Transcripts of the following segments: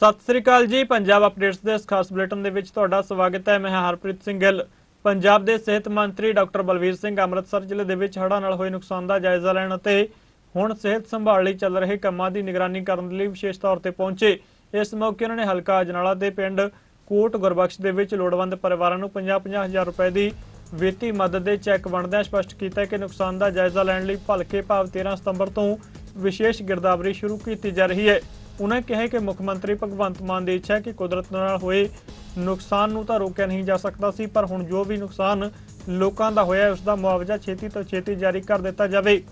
ਸਤਿ ਸ੍ਰੀ ਅਕਾਲ ਜੀ, ਪੰਜਾਬ ਅਪਡੇਟਸ ਦੇ ਇਸ ਖਾਸ ਬੁਲੇਟਿਨ ਦੇ ਵਿੱਚ ਤੁਹਾਡਾ ਸਵਾਗਤ ਹੈ। ਮੈਂ ਹਰਪ੍ਰੀਤ ਸਿੰਘ ਗਿੱਲ ਪੰਜਾਬ ਦੇ ਸਿਹਤ ਮੰਤਰੀ ਡਾਕਟਰ ਬਲਵੀਰ ਸਿੰਘ ਅੰਮ੍ਰਿਤਸਰ ਜ਼ਿਲ੍ਹੇ ਦੇ ਵਿੱਚ ਹੜ੍ਹਾਂ ਨਾਲ ਹੋਏ ਨੁਕਸਾਨ ਦਾ ਜਾਇਜ਼ਾ ਲੈਣ ਅਤੇ ਹੁਣ ਸਿਹਤ ਸੰਭਾਲ ਲਈ ਚੱਲ ਰਹੇ ਕੰਮਾਂ ਦੀ ਨਿਗਰਾਨੀ ਕਰਨ ਲਈ ਵਿਸ਼ੇਸ਼ ਤੌਰ ਤੇ ਪਹੁੰਚੇ। ਇਸ ਮੌਕੇ ਉਹਨਾਂ ਨੇ ਹਲਕਾ ਅਜਨਾਲਾ ਦੇ ਪਿੰਡ ਕੋਟ ਗੁਰਬਖਸ਼ ਦੇ ਵਿੱਚ ਲੋੜਵੰਦ ਪਰਿਵਾਰਾਂ ਨੂੰ 50-50 ਹਜ਼ਾਰ ਰੁਪਏ ਦੀ ਵਿੱਤੀ ਮਦਦ ਦੇ ਚੈੱਕ ਵੰਡਦਿਆਂ ਸਪਸ਼ਟ ਕੀਤਾ ਕਿ ਨੁਕਸਾਨ ਦਾ ਜਾਇਜ਼ਾ ਲੈਣ ਲਈ ਭਲਕੇ ਭਾਵ 13 ਸਤੰਬਰ ਤੋਂ ਵਿਸ਼ੇਸ਼ ਗਿਰਦਾਵਰੀ ਸ਼ੁਰੂ ਕੀਤੀ ਜਾ ਰਹੀ ਹੈ। ਉਨ੍ਹਾਂ ਕਿਹਾ ਕਿ ਮੁੱਖ ਮੰਤਰੀ ਭਗਵੰਤ ਮਾਨ ਦੀ ਇੱਛਾ ਹੈ ਕਿ ਕੁਦਰਤ ਨਾਲ ਹੋਏ ਨੁਕਸਾਨ ਨੂੰ ਤਾਂ ਰੋਕਿਆ ਨਹੀਂ ਜਾ ਸਕਦਾ ਸੀ ਪਰ ਹੁਣ ਜੋ ਵੀ ਨੁਕਸਾਨ ਲੋਕਾਂ ਦਾ ਹੋਇਆ ਹੈ, ਉਸ ਦਾ ਮੁਆਵਜ਼ਾ ਛੇਤੀ ਤੋਂ ਛੇਤੀ ਜਾਰੀ ਕਰ ਦਿੱਤਾ ਜਾਵੇ।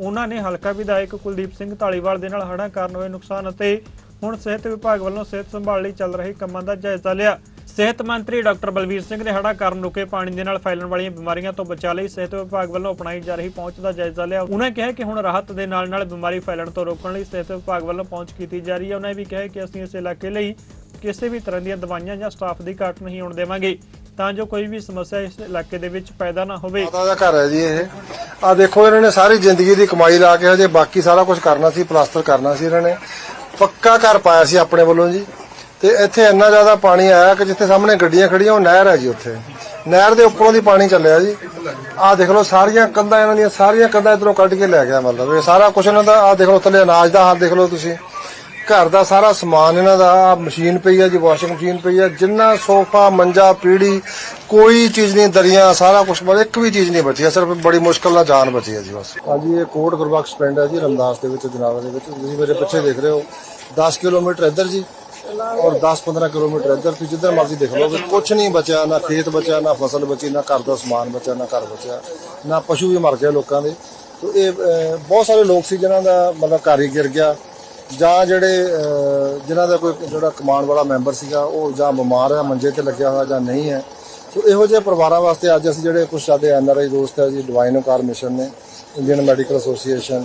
ਉਹਨਾਂ ਨੇ ਹਲਕਾ ਵਿਧਾਇਕ ਕੁਲਦੀਪ ਸਿੰਘ ਢਾਲੀਵਾਲ ਦੇ ਨਾਲ ਹੜ੍ਹਾਂ ਕਾਰਨ ਹੋਏ ਨੁਕਸਾਨ ਅਤੇ ਹੁਣ ਸਿਹਤ ਵਿਭਾਗ ਵੱਲੋਂ ਸਿਹਤ ਸੰਭਾਲ ਲਈ ਚੱਲ ਰਹੇ ਕੰਮਾਂ ਦਾ ਜਾਇਜ਼ਾ ਲਿਆ। ਸਿਹਤ ਮੰਤਰੀ ਡਾਕਟਰ ਬਲਵੀਰ ਸਿੰਘ ਨੇ ਹੜ੍ਹਾਂ ਕਾਰਨ ਰੁਕੇ ਪਾਣੀ ਦੇ ਨਾਲ ਫੈਲਣ ਵਾਲੀਆਂ ਬਿਮਾਰੀਆਂ ਤੋਂ ਬਚਾਅ ਲਈ ਸਿਹਤ ਵਿਭਾਗ ਵੱਲੋਂ ਅਪਣਾਈ ਜਾ ਰਹੀ ਪਹੁੰਚ ਦਾ ਜਾਇਜ਼ਾ ਲਿਆ। ਉਹਨਾਂ ਕਿਹਾ ਕਿ ਹੁਣ ਰਾਹਤ ਦੇ ਨਾਲ ਨਾਲ ਬਿਮਾਰੀ ਫੈਲਣ ਤੋਂ ਰੋਕਣ ਲਈ ਸਿਹਤ ਵਿਭਾਗ ਵੱਲੋਂ ਪਹੁੰਚ ਕੀਤੀ ਜਾ ਰਹੀ ਹੈ। ਉਹਨਾਂ ਵੀ ਕਿਹਾ ਕਿ ਅਸੀਂ ਇਸ ਇਲਾਕੇ ਲਈ ਕਿਸੇ ਵੀ ਤਰ੍ਹਾਂ ਦੀਆਂ ਦਵਾਈਆਂ ਜਾਂ ਸਟਾਫ ਦੀ ਘਾਟ ਨਹੀਂ ਹੋਣ ਦੇਵਾਂਗੇ, ਤਾਂ ਜੋ ਕੋਈ ਵੀ ਸਮੱਸਿਆ ਇਸ ਇਲਾਕੇ ਦੇ ਵਿੱਚ ਪੈਦਾ ਨਾ ਹੋਵੇ। ਮਾਤਾ ਦਾ ਘਰ ਹੈ ਜੀ ਇਹ। ਆ ਦੇਖੋ, ਇਹਨਾਂ ਨੇ ਸਾਰੀ ਜ਼ਿੰਦਗੀ ਦੀ ਕਮਾਈ ਲਾ ਕੇ ਹਜੇ ਬਾਕੀ ਸਾਰਾ ਕੁਝ ਕਰਨਾ ਸੀ, ਪਲਾਸਟਰ ਕਰਨਾ ਸੀ ਇਹਨਾਂ ਨੇ। ਪੱਕਾ ਘਰ ਪਾਇਆ ਸੀ ਆਪਣੇ ਵੱਲੋਂ ਜੀ। ਤੇ ਇੱਥੇ ਇੰਨਾ ਜ਼ਿਆਦਾ ਪਾਣੀ ਆਇਆ ਕਿ ਜਿੱਥੇ ਸਾਹਮਣੇ ਗੱਡੀਆਂ ਖੜੀਆਂ, ਉਹ ਨਹਿਰ ਹੈ ਜੀ ਉੱਥੇ। ਨਹਿਰ ਦੇ ਉੱਪਰੋਂ ਦੀ ਪਾਣੀ ਚੱਲਿਆ ਜੀ। ਆਹ ਦੇਖ ਲਓ, ਸਾਰੀਆਂ ਕੰਧਾਂ ਇਹਨਾਂ ਦੀਆਂ, ਸਾਰੀਆਂ ਕੰਧਾਂ ਇਧਰੋਂ ਕੱਢ ਕੇ ਲੈ ਗਿਆ ਮਤਲਬ। ਇਹ ਸਾਰਾ ਕੁਝ ਇਹਨਾਂ ਦਾ, ਆਹ ਦੇਖ ਲਓ ਥੱਲੇ ਅਨਾਜ ਦਾ ਹਾਲ ਦੇਖ ਲਓ ਤੁਸੀਂ। ਘਰ ਦਾ ਸਾਰਾ ਸਮਾਨ ਇਹਨਾਂ ਦਾ, ਆਹ ਮਸ਼ੀਨ ਪਈ ਹੈ ਜੀ, ਵਾਸ਼ਿੰਗ ਮਸ਼ੀਨ ਪਈ ਆ ਜਿੰਨਾ ਸੋਫਾ, ਮੰਜਾ, ਪੀੜੀ, ਕੋਈ ਚੀਜ਼ ਨਹੀਂ, ਦਰੀਆਂ, ਸਾਰਾ ਕੁਝ ਬਸ ਇੱਕ ਵੀ ਚੀਜ਼ ਨਹੀਂ ਬਚੀ ਆ ਸਿਰਫ ਬੜੀ ਮੁਸ਼ਕਲ ਨਾਲ ਜਾਨ ਬਚੀ ਹੈ ਜੀ ਬਸ। ਹਾਂਜੀ, ਇਹ ਕੋਟ ਗੁਰਬਖਸ਼ ਪਿੰਡ ਹੈ ਜੀ, ਰਮਦਾਸ ਦੇ ਵਿੱਚ ਜਨਾਲਾ ਦੇ ਵਿੱਚ। ਤੁਸੀਂ ਮੇਰੇ ਪਿੱਛੇ ਦੇਖ ਰਹੇ ਹੋ 10 ਕਿਲੋਮੀਟਰ ਇੱਧਰ ਜੀ। ਔਰ 10-15 ਕਿਲੋਮੀਟਰ ਇੱਧਰ ਤੁਸੀਂ ਜਿੱਧਰ ਮਰਜ਼ੀ ਦੇਖ ਲਓ ਕੁਝ ਨਹੀਂ ਬਚਿਆ ਨਾ ਖੇਤ ਬਚਿਆ ਨਾ ਫਸਲ ਬਚੀ ਨਾ ਘਰ ਦਾ ਸਮਾਨ ਬਚਿਆ ਨਾ ਘਰ ਬਚਿਆ ਨਾ ਪਸ਼ੂ ਵੀ ਮਰ ਗਏ ਲੋਕਾਂ ਦੇ। ਤੋ ਇਹ ਬਹੁਤ ਸਾਰੇ ਲੋਕ ਸੀ ਜਿਨ੍ਹਾਂ ਦਾ ਮਤਲਬ ਘਰ ਹੀ ਗਿਰ ਗਿਆ ਜਾਂ ਜਿਹੜੇ ਅਹ, ਜਿਨ੍ਹਾਂ ਦਾ ਕੋਈ ਜਿਹੜਾ ਕਮਾਉਣ ਵਾਲਾ ਮੈਂਬਰ ਸੀਗਾ ਉਹ ਜਾਂ ਬਿਮਾਰ ਹੈ ਮੰਜੇ ਤੇ ਲੱਗਿਆ ਹੋਇਆ ਜਾਂ ਨਹੀਂ ਹੈ। ਸੋ ਇਹੋ ਜਿਹੇ ਪਰਿਵਾਰਾਂ ਵਾਸਤੇ ਅੱਜ ਅਸੀਂ ਜਿਹੜੇ ਕੁਝ ਸਾਡੇ ਐਨਆਰਆਈ ਦੋਸਤ ਹੈ ਜੀ ਡਿਵਾਈਨ ਕਾਰ ਮਿਸ਼ਨ ਨੇ ਇੰਡੀਅਨ ਮੈਡੀਕਲ ਐਸੋਸੀਏਸ਼ਨ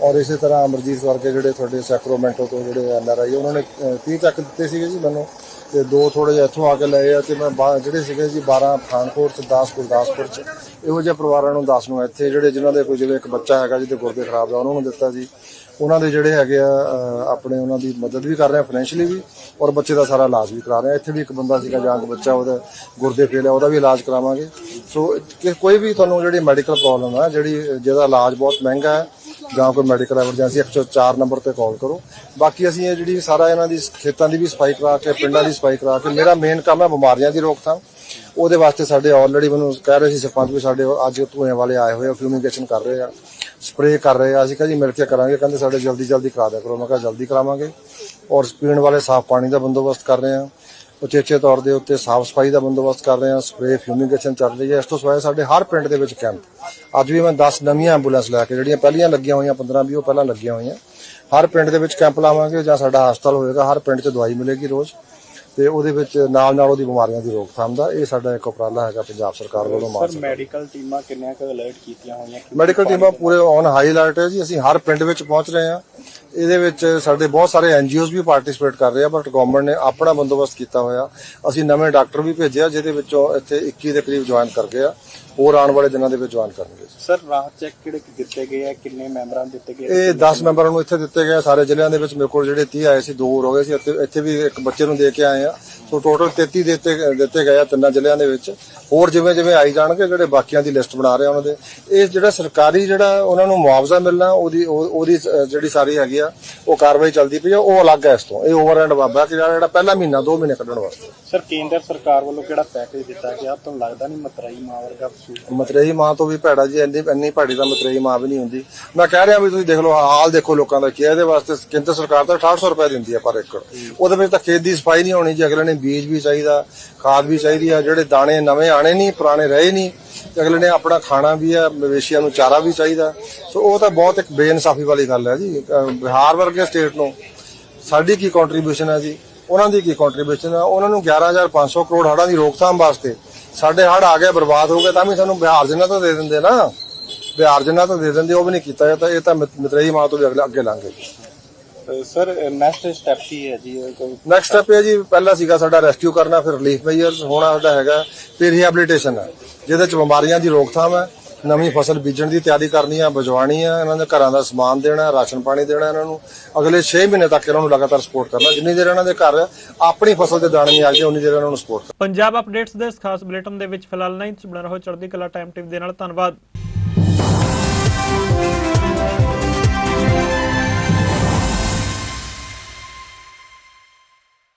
ਔਰ ਇਸੇ ਤਰ੍ਹਾਂ ਅਮਰਜੀਤ ਵਰਗੇ ਜਿਹੜੇ ਤੁਹਾਡੇ ਸੈਕਰੋਮੈਂਟੋ ਤੋਂ ਜਿਹੜੇ ਐਨਆਰਆਈ ਉਹਨਾਂ ਨੇ ਅਹ, 30 ਚੱਕ ਦਿੱਤੇ ਸੀਗੇ ਜੀ ਮੈਨੂੰ। ਤੇ ਦੋ ਥੋੜੇ ਜਿਹਾ ਇੱਥੋਂ ਆ ਕੇ ਲਏ ਆ ਤੇ ਮੈਂ ਬਾ- ਜਿਹੜੇ ਸੀਗੇ ਜੀ 12 ਪਠਾਨਕੋਟ ਚ 10 ਗੁਰਦਾਸਪੁਰ ਚ ਇਹੋ ਜਿਹੇ ਪਰਿਵਾਰਾਂ ਨੂੰ 10 ਨੂੰ ਇੱਥੇ ਜਿਹੜੇ ਜਿਨ੍ਹਾਂ ਦੇ ਕੋਈ ਜਿਵੇਂ ਇੱਕ ਬੱਚਾ ਹੈਗਾ ਜਿਹਦੇ ਗੁਰਦੇ ਖਰਾਬ ਆ ਉਹਨਾਂ ਨੂੰ ਦਿੱਤਾ ਜੀ। ਉਹਨਾਂ ਦੇ ਜਿਹੜੇ ਹੈਗੇ ਆ ਆਪਣੇ ਉਹਨਾਂ ਦੀ ਮਦਦ ਵੀ ਕਰ ਰਹੇ ਆ ਫਾਈਨੈਂਸ਼ੀਅਲੀ ਵੀ ਔਰ ਬੱਚੇ ਦਾ ਸਾਰਾ ਇਲਾਜ ਵੀ ਕਰਾ ਰਹੇ ਆ। ਇੱਥੇ ਵੀ ਇੱਕ ਬੰਦਾ ਸੀਗਾ ਜਾਂਗ ਬੱਚਾ ਉਹਦਾ ਗੁਰਦੇ ਫੇਲ ਆ ਉਹਦਾ ਵੀ ਇਲਾਜ ਕਰਾਵਾਂਗੇ। ਸੋ ਕਿ ਕੋਈ ਵੀ ਤੁਹਾਨੂੰ ਜਿਹੜੀ ਮੈਡੀਕਲ ਪ੍ਰੋਬਲਮ ਹੈ ਜਿਹੜੀ ਜਿਹਦਾ ਇਲਾਜ ਬਹੁਤ ਮਹਿੰਗਾ ਹੈ ਜਾਂ ਕੋਈ ਮੈਡੀਕਲ ਐਮਰਜੈਂਸੀ 104 ਨੰਬਰ ਤੇ ਕਾਲ ਕਰੋ। ਬਾਕੀ ਅਸੀਂ ਇਹ ਜਿਹੜੀ ਸਾਰਾ ਇਹਨਾਂ ਦੀ ਖੇਤਾਂ ਦੀ ਵੀ ਸਫ਼ਾਈ ਕਰਾ ਕੇ, ਪਿੰਡਾਂ ਦੀ ਸਫ਼ਾਈ ਕਰਾ ਕੇ, ਮੇਰਾ ਮੇਨ ਕੰਮ ਹੈ ਬਿਮਾਰੀਆਂ ਦੀ ਰੋਕਥਾਮ। ਉਹਦੇ ਵਾਸਤੇ ਸਾਡੇ ਆਲਰੇਡੀ ਮੈਨੂੰ ਕਹਿ ਰਹੇ ਸੀ ਸਰਪੰਚ ਵੀ ਸਾਡੇ ਅੱਜ ਧੂਏ ਵਾਲੇ ਆਏ ਹੋਏ ਆ ਫਿਊਮੀਗੇਸ਼ਨ ਕਰ ਰਹੇ ਆ ਸਪਰੇਅ ਕਰ ਰਹੇ ਆ। ਅਸੀਂ ਕਹਿੰਦੇ ਮਿਲ ਕੇ ਕਰਾਂਗੇ, ਕਹਿੰਦੇ ਸਾਡੇ ਜਲਦੀ ਜਲਦੀ ਕਰਾ ਦਿਆ ਕਰੋ। ਮੈਂ ਕਿਹਾ ਜਲਦੀ ਕਰਾਵਾਂਗੇ। ਔਰ ਪੀਣ ਵਾਲੇ ਸਾਫ਼ ਪਾਣੀ ਦਾ ਬੰਦੋਬਸਤ ਕਰ ਰਹੇ ਆ। ਉਚੇਚੇ ਤੌਰ ਦੇ ਉੱਤੇ ਸਾਫ਼ ਸਫ਼ਾਈ ਦਾ ਬੰਦੋਬਸਤ ਕਰ ਰਹੇ ਹਾਂ ਸਪਰੇਅ ਫਿਊਮੀਗੇਸ਼ਨ ਚੱਲ ਰਹੀ ਹੈ। ਇਸ ਤੋਂ ਸਿਵਾਏ ਸਾਡੇ ਹਰ ਪਿੰਡ ਦੇ ਵਿੱਚ ਕੈਂਪ। ਅੱਜ ਵੀ ਮੈਂ 10 ਨਵੀਆਂ ਐਂਬੂਲੈਂਸ ਲੈ ਕੇ ਜਿਹੜੀਆਂ ਪਹਿਲੀਆਂ ਲੱਗੀਆਂ ਹੋਈਆਂ 15 20 ਉਹ ਪਹਿਲਾਂ ਲੱਗੀਆਂ ਹੋਈਆਂ। ਹਰ ਪਿੰਡ ਦੇ ਵਿੱਚ ਕੈਂਪ ਲਾਵਾਂਗੇ ਜਾਂ ਸਾਡਾ ਹਸਪਤਾਲ ਹੋਏਗਾ ਹਰ ਪਿੰਡ 'ਚ ਦਵਾਈ ਮਿਲੇਗੀ ਰੋਜ਼। ਤੇ ਉਹਦੇ ਵਿੱਚ ਨਾਲ ਨਾਲ ਉਹਦੀ ਬਿਮਾਰੀਆਂ ਦੀ ਰੋਕਥਾਮ ਦਾ ਇਹ ਸਾਡਾ ਇੱਕ ਉਪਰਾਲਾ ਹੈਗਾ ਪੰਜਾਬ ਸਰਕਾਰ ਵੱਲੋਂ ਮਾਰ ਸਰ ਮੈਡੀਕਲ ਟੀਮਾਂ ਕਿੰਨੀਆਂ ਕੁ ਅਲਰਟ ਕੀਤੀਆਂ ਹੋਈਆਂ? ਮੈਡੀਕਲ ਟੀਮਾਂ ਪੂਰੇ ਔਨ ਹਾਈ ਅਲਰਟ ਹੈ ਜੀ। ਅਸੀਂ ਹਰ ਪਿੰਡ ਵਿੱਚ ਪਹੁੰਚ ਰਹੇ ਹਾਂ। ਇਹਦੇ ਵਿੱਚ ਸਾਡੇ ਬਹੁਤ ਸਾਰੇ ਐਨਜੀਓਜ਼ ਵੀ ਪਾਰਟਿਸਿਪੇਟ ਕਰ ਰਹੇ ਆ ਬਟ ਗਵਰਨਮੈਂਟ ਨੇ ਆਪਣਾ ਬੰਦੋਬਸਤ ਕੀਤਾ ਹੋਇਆ। ਅਸੀਂ ਨਵੇਂ ਡਾਕਟਰ ਵੀ ਭੇਜਿਆ ਜਿਹਦੇ ਵਿੱਚੋਂ ਇੱਥੇ 21 ਦੇ ਕਰੀਬ ਜੁਆਇਨ ਕਰ ਗਏ ਆ। ਹੋਰ ਆਉਣ ਵਾਲੇ ਦਿਨਾਂ ਦੇ ਵਿੱਚ ਜੁਆਇਨ ਕਰਨਗੇ। ਸਰ ਰਾਹਤ ਚੈੱਕ ਕਿਹੜੇ ਦਿੱਤੇ ਗਏ ਆ ਕਿੰਨੇ ਮੈਂਬਰਾਂ ਨੂੰ ਦਿੱਤੇ ਗਏ ਇਹ 10 ਮੈਂਬਰਾਂ ਨੂੰ ਇੱਥੇ ਦਿੱਤੇ ਗਏ ਸਾਰੇ ਜ਼ਿਲ੍ਹਿਆਂ ਦੇ ਵਿੱਚ ਮੇਰੇ ਕੋਲ ਜਿਹੜੇ 30 ਆਏ ਸੀ ਦੋ ਹੋਰ ਹੋ ਗਏ ਸੀ। ਇੱਥੇ ਵੀ ਇੱਕ ਬੱਚੇ ਨੂੰ ਦੇ ਕੇ ਆਏ ਆ। ਸੋ ਟੋਟਲ 33 ਦਿੱਤੇ ਦਿੱਤੇ ਗਏ ਆ ਤਿੰਨਾਂ ਜ਼ਿਲ੍ਹਿਆਂ ਦੇ ਵਿੱਚ। ਹੋਰ ਜਿਵੇਂ ਜਿਵੇਂ ਆਈ ਜਾਣਗੇ ਜਿਹੜੇ ਬਾਕੀਆਂ ਦੀ ਲਿਸਟ ਬਣਾ ਰਹੇ ਉਹਨਾਂ ਦੇ। ਇਹ ਜਿਹੜਾ ਸਰਕਾਰੀ ਜਿਹੜਾ ਉਹਨਾਂ ਨੂੰ ਮੁਆਵਜ਼ਾ ਮਿਲਣਾ ਉਹਦੀ ਉਹ- ਉਹਦੀ ਜਿਹੜੀ ਸਾਰੀ ਹੈਗੀ ਆ ਉਹ ਕਾਰਵਾਈ ਚੱਲਦੀ ਪਈ ਆ ਉਹ ਅਲੱਗ ਹੈ ਇਸ ਤੋਂ। ਇਹ ਓਵਰ ਐਂਡ ਬਾਬਾ ਕਿ ਜਿਹੜਾ ਪਹਿਲਾ ਮਹੀਨਾ 2 ਮਹੀਨੇ ਕੱਢਣ ਵਾਸਤੇ। ਸਰ ਕੇਂਦਰ ਸਰਕਾਰ ਵੱਲੋਂ ਕਿਹੜਾ ਪੈਕੇਜ ਦਿੱਤਾ ਗਿਆ? ਤੁਹਾਨੂੰ ਲੱਗਦਾ ਨਹੀਂ ਮਤਰਾਈ ਮਾਂ ਵਰਗਾ ਮਤਰੇਈ ਮਾਂ ਤੋਂ ਵੀ ਭੈੜਾ ਜੀ ਇੰਨੀ ਇੰਨੀ ਭੈੜੀ ਤਾਂ ਮਤਰੇਈ ਮਾਂ ਵੀ ਨਹੀਂ ਹੁੰਦੀ। ਮੈਂ ਕਹਿ ਰਿਹਾ ਵੀ ਤੁਸੀਂ ਦੇਖ ਲਓ ਹਾਲ ਦੇਖੋ ਲੋਕਾਂ ਦਾ ਕੀ ਹੈ ਇਹਦੇ ਵਾਸਤੇ ਕੇਂਦਰ ਸਰਕਾਰ ਤਾਂ 6800 ਰੁਪਏ ਦਿੰਦੀ ਹੈ ਪਰ ਏਕੜ ਉਹਦੇ ਵਿੱਚ ਤਾਂ ਖੇਤ ਦੀ ਸਫ਼ਾਈ ਨਹੀਂ ਹੋਣੀ ਜੀ ਅਗਲੇ ਨੇ ਬੀਜ ਵੀ ਚਾਹੀਦਾ, ਖਾਦ ਵੀ ਚਾਹੀਦੀ ਆ, ਜਿਹੜੇ ਦਾਣੇ ਨਵੇਂ ਆਣੇ ਨਹੀਂ, ਪੁਰਾਣੇ ਰਹੇ ਨਹੀਂ, ਤੇ ਅਗਲੇ ਨੇ ਆਪਣਾ ਖਾਣਾ ਵੀ ਹੈ ਮਵੇਸ਼ੀਆਂ ਨੂੰ ਚਾਰਾ ਵੀ ਚਾਹੀਦਾ। ਸੋ ਉਹ ਤਾਂ ਬਹੁਤ ਇੱਕ ਬੇਇਨਸਾਫੀ ਵਾਲੀ ਗੱਲ ਹੈ ਜੀ ਬਿਹਾਰ ਵਰਗੇ ਸਟੇਟ ਨੂੰ। ਸਾਡੀ ਕੀ ਕੰਟਰੀਬਿਊਸ਼ਨ ਹੈ ਜੀ? ਉਹਨਾਂ ਦੀ ਕੀ ਕੰਟਰੀਬਿਊਸ਼ਨ ਆ? ਉਹਨਾਂ ਨੂੰ 11500 ਕਰੋੜ ਹੜ੍ਹਾਂ ਦੀ ਰੋਕਥਾਮ ਵਾਸਤੇ ਸਾਡੇ ਹੜ੍ਹ ਆ ਗਏ, ਬਰਬਾਦ ਹੋ ਗਏ, ਤਾਂ ਵੀ ਸਾਨੂੰ ਬਿਹਾਰ ਜਿੰਨਾ ਤਾਂ ਦੇ ਦਿੰਦੇ ਨਾ। ਬਿਹਾਰ ਜਿੰਨਾ ਤਾਂ ਦੇ ਦਿੰਦੇ, ਉਹ ਵੀ ਨਹੀਂ ਕੀਤਾ ਇਹ ਤਾਂ ਇਹ ਤਾਂ ਮਿਤ- ਮਤਰੇਈ ਮਾਂ ਤੋਂ ਵੀ ਅਗਲੇ ਅੱਗੇ ਲੰਘ ਗਏ। ਸਰ ਨੈਕਸਟ ਸਟੈਪ ਕੀ ਹੈ ਜੀ? ਨੈਕਸਟ ਸਟੈਪ ਇਹ ਜੀ ਪਹਿਲਾ ਸੀਗਾ ਸਾਡਾ ਰੈਸਕਿਊ ਕਰਨਾ ਫਿਰ ਰਿਲੀਫ ਮੇਜਰਸ ਹੋਣਾ ਸਾਡਾ ਹੈਗਾ ਫਿਰ ਰੀਹੈਬਿਲਿਟੇਸ਼ਨ ਹੈ। ਜਿਹਦੇ ਚ ਬਿਮਾਰੀਆਂ ਦੀ ਰੋਕਥਾਮ ਹੈ ਨਵੀਂ ਫਸਲ ਬੀਜਣ ਦੀ ਤਿਆਰੀ ਕਰਨੀ ਆ ਬਜਵਾਣੀ ਆ ਇਹਨਾਂ ਦੇ ਘਰਾਂ ਦਾ ਸਮਾਨ ਦੇਣਾ ਰਾਸ਼ਨ ਪਾਣੀ ਦੇਣਾ ਇਹਨਾਂ ਨੂੰ। ਅਗਲੇ 6 ਮਹੀਨੇ ਤੱਕ ਇਹਨਾਂ ਨੂੰ ਲਗਾਤਾਰ ਸਪੋਰਟ ਕਰਨਾ। ਜਿੰਨੀ ਦੇਰ ਇਹਨਾਂ ਦੇ ਘਰ ਆਪਣੀ ਫਸਲ ਦੇ ਦਾਣੇ ਨਹੀਂ ਆ ਗਏ ਉਨੀ ਦੇਰ ਇਹਨਾਂ ਨੂੰ ਸਪੋਰਟ ਪੰਜਾਬ ਅਪਡੇਟਸ ਦੇ ਇਸ ਖਾਸ ਬੁਲੇਟਿਨ ਦੇ ਵਿੱਚ ਫਿਲਹਾਲ ਨਹੀਂ। ਤੁਸੀਂ ਬਣਾ ਰਹੋ ਚੜ੍ਹਦੀ ਕਲਾ ਟਾਈਮ ਟੀਵੀ ਦੇ ਨਾਲ। ਧੰਨਵਾਦ।